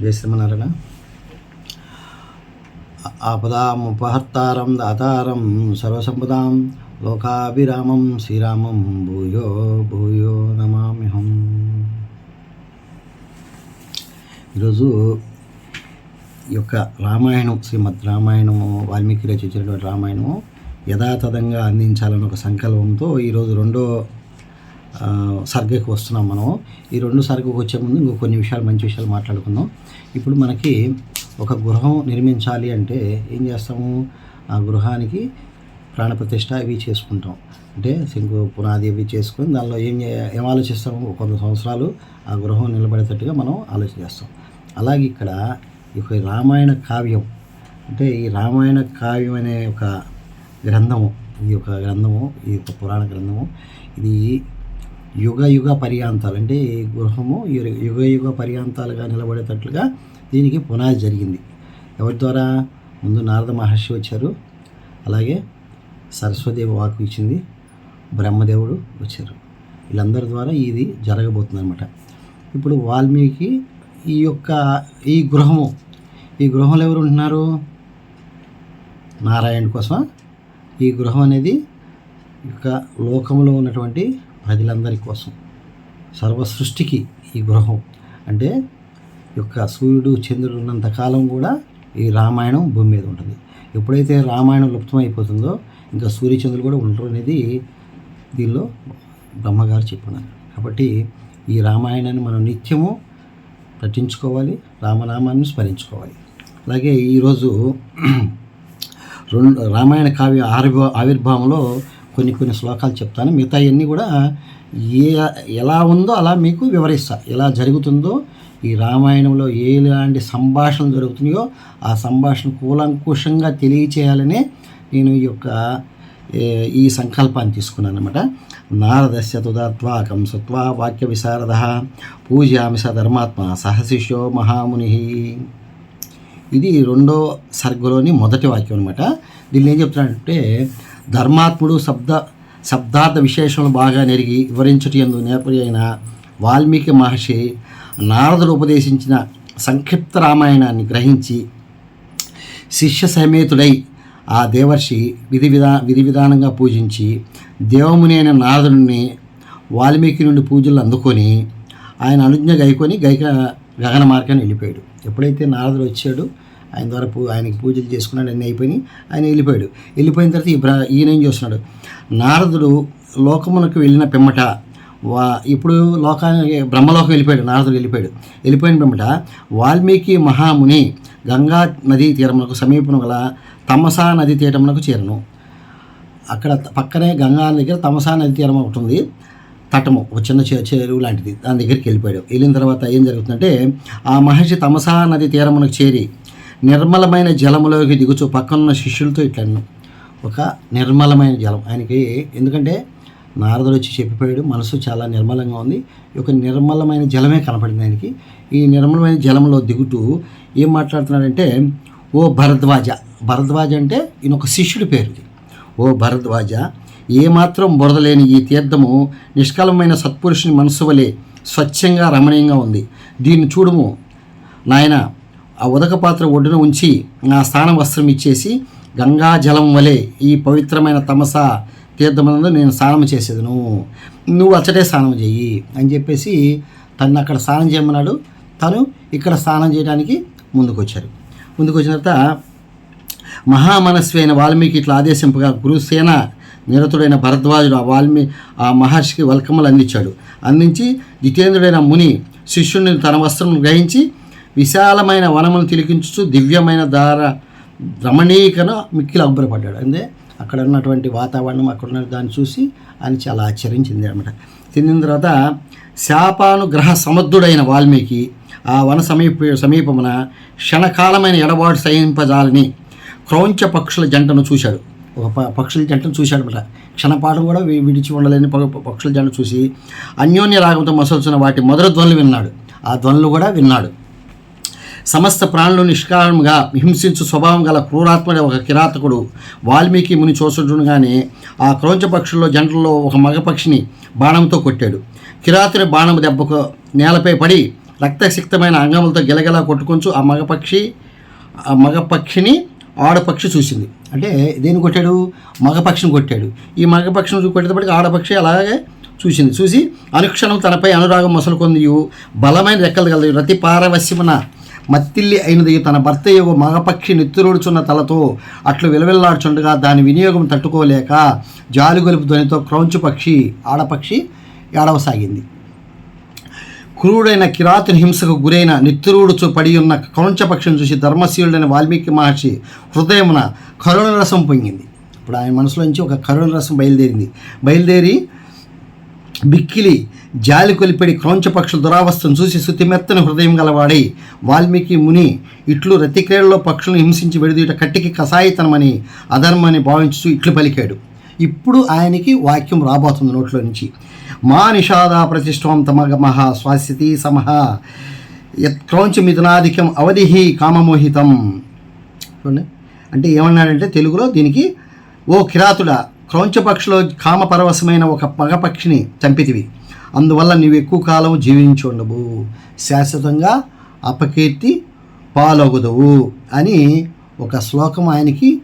జయ శ్రీమన్నారాయణ ఆపదాముపహర్తారం దాతారం సర్వసంపదాం లోకాభిరామం శ్రీరామం భూయో భూయో నమామ్యహం. ఈరోజు ఈ యొక్క రామాయణం శ్రీమద్ రామాయణము వాల్మీకి రచించినటువంటి రామాయణము యథాతథంగా అందించాలని ఒక సంకల్పంతో ఈరోజు రెండో సర్గకి వస్తున్నాం మనం ఈ రెండు సర్గకు వచ్చే ముందు ఇంకో కొన్ని విషయాలు మంచి విషయాలు మాట్లాడుకుందాం. ఇప్పుడు మనకి ఒక గృహం నిర్మించాలి అంటే ఏం చేస్తాము? ఆ గృహానికి ప్రాణప్రతిష్ఠ ఇవి చేసుకుంటాం. అంటే శంకు పునాది ఇవి చేసుకొని దానిలో ఏం ఏం ఆలోచిస్తాము? కొన్ని సంవత్సరాలు ఆ గృహం నిలబడేటట్టుగా మనం ఆలోచన చేస్తాం. అలాగే ఇక్కడ ఈ రామాయణ కావ్యం అంటే ఈ రామాయణ కావ్యం అనే ఒక గ్రంథము ఇది ఒక గ్రంథము ఇది ఒక పురాణ గ్రంథము ఇది యుగ యుగ పర్యాంతాలు అంటే ఈ గృహము యుగ యుగ పర్యాంతాలుగా నిలబడేటట్లుగా దీనికి పునాది జరిగింది. ఎవరి ద్వారా? ముందు నారద మహర్షి వచ్చారు. అలాగే సరస్వదేవి వాకు ఇచ్చింది. బ్రహ్మదేవుడు వచ్చారు. వీళ్ళందరి ద్వారా ఇది జరగబోతుంది అనమాట ఇప్పుడు వాల్మీకి ఈ యొక్క ఈ గృహము ఈ గృహంలో ఎవరు ఉంటున్నారు? నారాయణ కోసం ఈ గృహం అనేది ఈ యొక్క లోకంలో ఉన్నటువంటి ప్రజలందరి కోసం. సర్వ సృష్టికి ఈ గృహం అంటే యొక్క సూర్యుడు చంద్రుడు ఉన్నంతకాలం కూడా ఈ రామాయణం భూమి మీద ఉంటుంది. ఎప్పుడైతే రామాయణం లుప్తమైపోతుందో ఇంకా సూర్యచంద్రులు కూడా ఉండరు అనేది దీనిలో బ్రహ్మగారు చెప్పినారు. కాబట్టి ఈ రామాయణాన్ని మనం నిత్యము పఠించుకోవాలి రామనామాన్ని స్మరించుకోవాలి. అలాగే ఈరోజు రెండు రామాయణ కావ్య ఆవిర్భావంలో కొన్ని కొన్ని శ్లోకాలు చెప్తాను. మిగతా అన్నీ కూడా ఏ ఎలా ఉందో అలా మీకు వివరిస్తా. ఎలా జరుగుతుందో ఈ రామాయణంలో ఎలాంటి సంభాషణలు జరుగుతున్నాయో ఆ సంభాషణ కూలంకుషంగా తెలియచేయాలనే నేను ఈ యొక్క ఈ సంకల్పాన్ని తీసుకున్నాను అనమాట నారదస్య తుదత్వా కంసత్వా వాక్య విశారద పూజామి స ధర్మాత్మ సహశిష్యో మహాముని. ఇది రెండో సర్గలోని మొదటి వాక్యం అనమాట దీన్ని ఏం చెప్తున్నానంటే ధర్మాత్ముడు శబ్ద శబ్దార్థ విశేషణలు బాగా నెరిగి వివరించటి ఎందు నేపథ్య అయిన వాల్మీకి మహర్షి నారదుడు ఉపదేశించిన సంక్షిప్త రామాయణాన్ని గ్రహించి శిష్య సమేతుడై ఆ దేవర్షి విధి విధా విధి విధానంగా పూజించి దేవముని అయిన వాల్మీకి నుండి పూజలు అందుకొని ఆయన అనుజ్ఞ గైకొని గైక గగన మార్గాన్ని వెళ్ళిపోయాడు. ఎప్పుడైతే నారదుడు వచ్చాడు ఆయన ద్వారా పూ ఆయనకి పూజలు చేసుకున్నాడు అన్నీ అయిపోయినాయి. ఆయన వెళ్ళిపోయాడు. వెళ్ళిపోయిన తర్వాత ఈ బ్ర ఈయన ఏం చేస్తున్నాడు? నారదుడు లోకమునకు వెళ్ళిన పిమ్మట వా ఇప్పుడు లోకానికి బ్రహ్మలోకం వెళ్ళిపోయాడు నారదుడు వెళ్ళిపోయాడు. వెళ్ళిపోయిన పిమ్మట వాల్మీకి మహాముని గంగా నదీ తీరమునకు సమీపం గల తమసా నదీ తీరమునకు చేరను. అక్కడ పక్కనే గంగా దగ్గర తమసా నది తీరం ఒకటి ఉంది. తటము ఒక చిన్న చె- చెరువు లాంటిది. దాని దగ్గరికి వెళ్ళిపోయాడు. వెళ్ళిన తర్వాత ఏం జరుగుతుందంటే ఆ మహర్షి తమసా నది తీరమునకు చేరి నిర్మలమైన జలములోకి దిగుచు పక్కనున్న శిష్యులతో ఇట్లా ఒక నిర్మలమైన జలం. ఆయనకి ఎందుకంటే నారదుడు వచ్చి చెప్పిపోయాడు మనసు చాలా నిర్మలంగా ఉంది. ఈ ఒక నిర్మలమైన జలమే కనపడింది ఆయనకి. ఈ నిర్మలమైన జలంలో దిగుతూ ఏం మాట్లాడుతున్నాడంటే ఓ భరద్వాజ. భరద్వాజ అంటే ఈయన ఒక శిష్యుడి పేరుది ఓ భరద్వాజ ఏమాత్రం బురదలేని ఈ తీర్థము నిష్కలమైన సత్పురుషుని మనసు వలె స్వచ్ఛంగా రమణీయంగా ఉంది. దీన్ని చూడము. నాయన ఆ ఉదక పాత్ర ఒడ్డున ఉంచి నా స్నాన వస్త్రం ఇచ్చేసి గంగా జలం వలె ఈ పవిత్రమైన తమస తీర్థమనందు నేను స్నానం చేసేదను. నువ్వు అచ్చటే స్నానం చేయి అని చెప్పేసి తను అక్కడ స్నానం చేయమన్నాడు. తను ఇక్కడ స్నానం చేయడానికి ముందుకొచ్చారు. ముందుకొచ్చిన ముందుకు వచ్చిన తర్వాత మహామనస్వి అయిన వాల్మీకి ఇట్లా ఆదేశింపగా గురుసేన నిరతుడైన భరద్వాజుడు ఆ వాల్మీ ఆ మహర్షికి వల్కమ్మలు అందించాడు. అందించి జితేంద్రుడైన ముని శిష్యుడిని తన వస్త్రం గ్రహించి విశాలమైన వనమును తిలికించుచు దివ్యమైన దార రమణీకన మిక్కిలి అబ్బురపడ్డాడు అంటే అక్కడ ఉన్నటువంటి వాతావరణం అక్కడ ఉన్న దాన్ని చూసి ఆయన చాలా ఆశ్చర్యం చెందాడనమాట చెందిన తర్వాత శాపానుగ్రహ సమర్థుడైన వాల్మీకి ఆ వన సమీప సమీపమున క్షణకాలమైన ఎడబాటు సహింపజాలని క్రౌంచ పక్షుల జంటను చూశాడు. ఒక ప- పక్షుల జంటను చూశాడు అనమాట క్షణపాఠం కూడా విడిచి ఉండలేని పక్షుల జంట చూసి అన్యోన్య రాగంతో మసలుచున్న వాటి మొదటి ధ్వనులు విన్నాడు. ఆ ధ్వనులు కూడా విన్నాడు. సమస్త ప్రాణులు నిష్కారణంగా హింసించు స్వభావం గల క్రూరాత్మడే ఒక కిరాతకుడు. వాల్మీకి ముని చూస్తుండగానే ఆ క్రౌంచ పక్షుల్లో జంటల్లో ఒక మగపక్షిని బాణంతో కొట్టాడు. కిరాతుని బాణం దెబ్బకు నేలపై పడి రక్తసిక్తమైన అంగములతో గిలగిలా కొట్టుకొంచు ఆ మగపక్షి ఆ మగపక్షిని ఆడపక్షి చూసింది. అంటే దేని కొట్టాడు? మగపక్షిని కొట్టాడు. ఈ మగపక్షిని కొట్టేటప్పటికి ఆడపక్షి అలాగే చూసింది. చూసి అనుక్షణం తనపై అనురాగం మొసలుకొంది బలమైన రెక్కలు కలదు రతి పారవశ్యమున మత్తిల్లి అయినది తన భర్త యొక్క మగపక్షి నెత్తురుడుచున్న తలతో అట్లు విలవిల్లాడుచుండగా దాని వినియోగం తట్టుకోలేక జాలుగొలుపు ధ్వనితో క్రౌంచు పక్షి ఆడపక్షి ఏడవసాగింది. క్రూడైన కిరాతుని హింసకు గురైన నిత్తురుడుచు పడి ఉన్న కౌంచపక్షం చూసి ధర్మశీలుడైన వాల్మీకి మహర్షి హృదయమున కరుణ రసం పొంగింది. ఇప్పుడు ఆయన మనసులోంచి ఒక కరుణ రసం బయలుదేరింది. బయలుదేరి బిక్కిలి జాలి కొలిపెడి క్రౌంచపక్షుల దురావస్థను చూసి శుతిమెత్తని హృదయం గలవాడై వాల్మీకి ముని ఇట్లు రతిక్రీడలో పక్షులను హింసించి విడిదీట కట్టికి కసాయితనమని అధర్మాన్ని భావించు ఇట్లు పలికాడు. ఇప్పుడు ఆయనకి వాక్యం రాబోతుంది నోట్లో నుంచి. మా నిషాద ప్రతిష్టం తమగ మహా స్వాస్యతి సమహ. యత్ క్రౌంచమిథునాధికం అవధిహి కామమోహితం. చూడండి. అంటే ఏమన్నాడంటే తెలుగులో దీనికి ఓ కిరాతుడ క్రౌంచపక్షిలో కామపరవశమైన ఒక మగపక్షిని చంపితివి. అందువల్ల నీవు ఎక్కువ కాలం జీవించి ఉండవు శాశ్వతంగా అపకీర్తి పాలవుదవు అని ఒక శ్లోకం ఆయనకి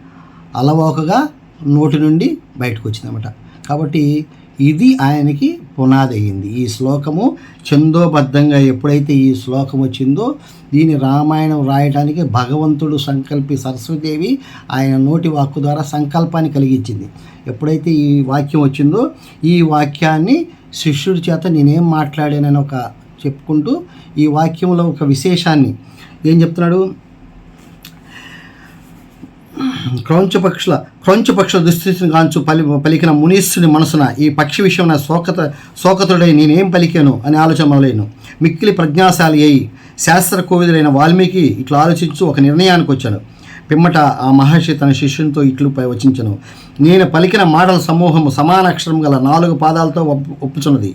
అలవోకగా నోటి నుండి బయటకు వచ్చిందన్నమాట కాబట్టి ఇది ఆయనకి పునాది అయింది ఈ శ్లోకము చందోబద్ధంగా ఎప్పుడైతే ఈ శ్లోకం వచ్చిందో దీని రామాయణం రాయడానికి భగవంతుడు సంకల్పి సరస్వతీదేవి ఆయన నోటి వాక్కు ద్వారా సంకల్పాన్ని కలిగించింది. ఎప్పుడైతే ఈ వాక్యం వచ్చిందో ఈ వాక్యాన్ని శిష్యుడి చేత నేనేం మాట్లాడానని ఒక చెప్పుకుంటూ ఈ వాక్యంలో ఒక విశేషాన్ని ఏం చెప్తున్నాడు? క్రౌంచపక్షుల క్రౌంచపక్షుల దుస్థితిని కాంచు పలి పలికిన మునీశ్వరుని మనసున ఈ పక్షి విషయం శోకత శోకతుడై నేనేం పలికాను అని ఆలోచన మొదలైను మిక్కిలి ప్రజ్ఞాశాలి అయి శాస్త్ర కోవిదులైన వాల్మీకి ఇట్లా ఆలోచించు ఒక నిర్ణయానికి వచ్చాడు పిమ్మట ఆ మహర్షి తన శిష్యునితో ఇట్లుపై వచించను. నేను పలికిన మాటల సమూహము సమానాక్షరం గల నాలుగు పాదాలతో ఒప్పు ఒప్పుచున్నది.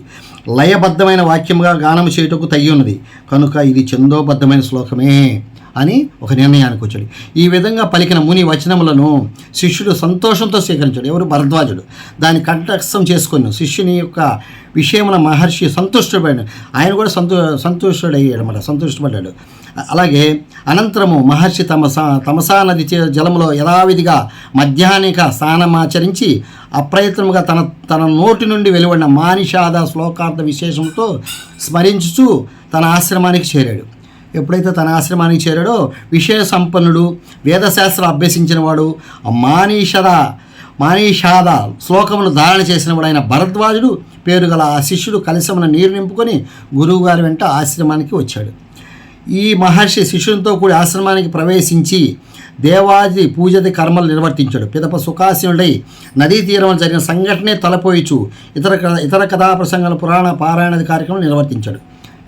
లయబద్ధమైన వాక్యముగా గానము చేయుటకు తయ్యున్నది. కనుక ఇది చందోబద్ధమైన శ్లోకమే అని ఒక నిర్ణయానికి వచ్చాడు. ఈ విధంగా పలికిన ముని వచనములను శిష్యుడు సంతోషంతో స్వీకరించాడు. ఎవరు? భరద్వాజుడు. దాన్ని కంఠస్థం చేసుకొని శిష్యుని యొక్క విషయమున మహర్షి సంతుష్టపడాడు ఆయన కూడా సంతో సంతుష్టుడయ్యాడు అన్నమాట సంతుష్టపడ్డాడు. అలాగే అనంతరము మహర్షి తమ తమసా నది చే- జలములో యథావిధిగా మధ్యాహ్నిక స్నానమాచరించి అప్రయత్నముగా తన తన నోటి నుండి వెలువడిన మానిషాద శ్లోకార్థ విశేషంతో స్మరించుచు తన ఆశ్రమానికి చేరాడు. ఎప్పుడైతే తన ఆశ్రమానికి చేరాడో విషయ సంపన్నుడు వేదశాస్త్రం అభ్యసించిన వాడు మానీషద మానీషాద శ్లోకమును ధారణ చేసిన వాడైన భరద్వాజుడు పేరు గల ఆ శిష్యుడు కలిసమున నీరు నింపుకొని గురువుగారి వెంట ఆశ్రమానికి వచ్చాడు. ఈ మహర్షి శిష్యునితో కూడి ఆశ్రమానికి ప్రవేశించి దేవాది పూజది కర్మలు నిర్వర్తించాడు. పిదప సుఖాసీనుడై నదీ తీరంలో జరిగిన సంఘటనే తలపోయిచు. ఇతర కథ ఇతర కథా ప్రసంగాల పురాణ పారాయణ కార్యక్రమం నిర్వర్తించాడు.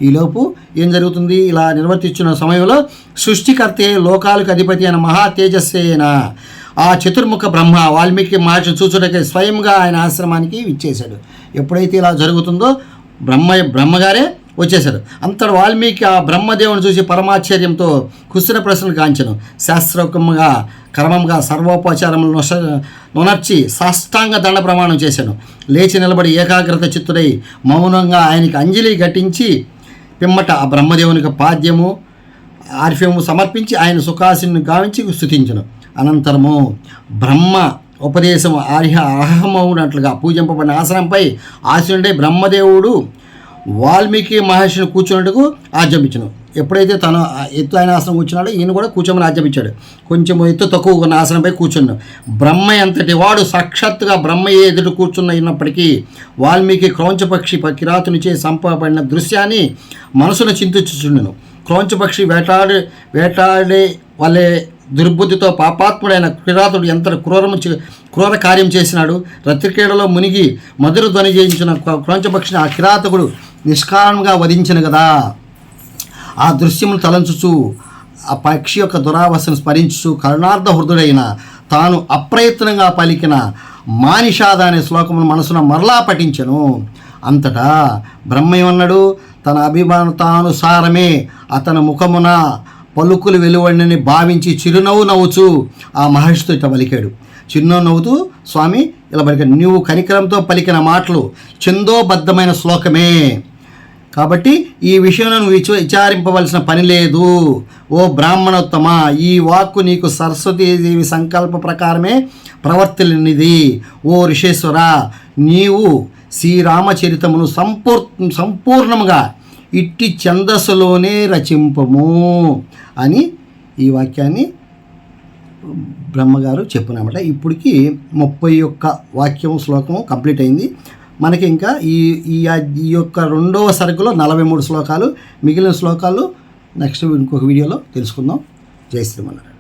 ఈలోపు ఏం జరుగుతుంది? ఇలా నిర్వర్తించిన సమయంలో సృష్టికర్తే లోకాలకు అధిపతి అయిన మహా తేజస్సేన ఆ చతుర్ముఖ బ్రహ్మ వాల్మీకి మహర్షిని చూచుటకే స్వయంగా ఆయన ఆశ్రమానికి ఇచ్చేశాడు ఎప్పుడైతే ఇలా జరుగుతుందో బ్రహ్మ బ్రహ్మగారే వచ్చేశారు. అంతటి వాల్మీకి ఆ బ్రహ్మదేవుని చూసి పరమాశ్చర్యంతో కుసిన ప్రశ్నలు కాంచను. శాస్త్రోక్రమంగా క్రమంగా సర్వోపచారములు నునర్చి సాష్టాంగ దండ ప్రమాణం చేశాను. లేచి నిలబడి ఏకాగ్రత చిత్తుడై మౌనంగా ఆయనకి అంజలి ఘటించి పిమ్మట ఆ బ్రహ్మదేవునికి పాద్యము ఆర్ఫ్యము సమర్పించి ఆయన సుఖాసిని గావించి స్థుతించను. అనంతరము బ్రహ్మ ఉపదేశం ఆర్హ అర్హమవునట్లుగా పూజింపబడిన ఆసనంపై ఆశనుడే బ్రహ్మదేవుడు వాల్మీకి మహర్షిని కూర్చున్నట్టుకు ఆజ్ఞాపించను. ఎప్పుడైతే తను ఎత్తు ఆయన ఆసనం కూర్చున్నాడో ఈయన కూడా కూర్చోమని ఆజ్ఞాపించాడు. కొంచెం ఎత్తు తక్కువ ఉన్న ఆసనంపై కూర్చున్నాడు. బ్రహ్మ ఎంతటి వాడు సాక్షాత్తుగా బ్రహ్మయ్య ఎదుటి కూర్చున్నప్పటికీ వాల్మీకి క్రౌంచపక్షి కిరాతునిచే సంపబడిన దృశ్యాన్ని మనసును చింతించుచుండెను. క్రౌంచపక్షి వేటాడి వేటాడే వాళ్ళే దుర్బుద్ధితో పాపాత్ముడైన కిరాతుడు ఎంత క్రూరము క్రూర కార్యం చేసినాడు? రత్రిక్రీడలో మునిగి మధుర ధ్వని చేయించిన క్రౌ- క్రౌంచపక్షిని ఆ కిరాతకుడు నిష్కారణంగా వధించను కదా. ఆ దృశ్యమును తలంచుచు ఆ పక్షి యొక్క దురావస్థను స్మరించుచు కరుణార్థ హృదుడైన తాను అప్రయత్నంగా పలికిన మానిషాద అనే శ్లోకమును మనసున మరలా పఠించెను. అంతటా బ్రహ్మయమన్నాడు తన అభిమానతానుసారమే అతని ముఖమున పలుకులు వెలువడినని భావించి చిరునవ్వు నవ్వుచు ఆ మహర్షితో ఇట్లా పలికాడు. చిరునవ్వు నవ్వుతూ స్వామి ఇలా పలికాడు. నీవు కనికరంతో పలికిన మాటలు చందోబద్ధమైన శ్లోకమే. కాబట్టి ఈ విషయంలో నువ్వు విచారింపవలసిన పని లేదు. ఓ బ్రాహ్మణోత్తమ ఈ వాక్కు నీకు సరస్వతీదేవి సంకల్ప ప్రకారమే ప్రవర్తిల్లినది. ఓ ఋషేశ్వర నీవు శ్రీరామచరితమును సంపూర్ సంపూర్ణముగా ఇట్టి ఛందస్సులోనే రచింపము అని ఈ వాక్యాన్ని బ్రహ్మగారు చెప్పునమాట. ఇప్పటికి ముప్పై ఒక్క వాక్యం శ్లోకం కంప్లీట్ అయింది. మనకి ఇంకా ఈ ఈ ఈ యొక్క రెండవ సరుకులో నలభై మూడు శ్లోకాలు మిగిలిన శ్లోకాలు నెక్స్ట్ ఇంకొక వీడియోలో తెలుసుకుందాం. జై శ్రీమన్నారాయణ.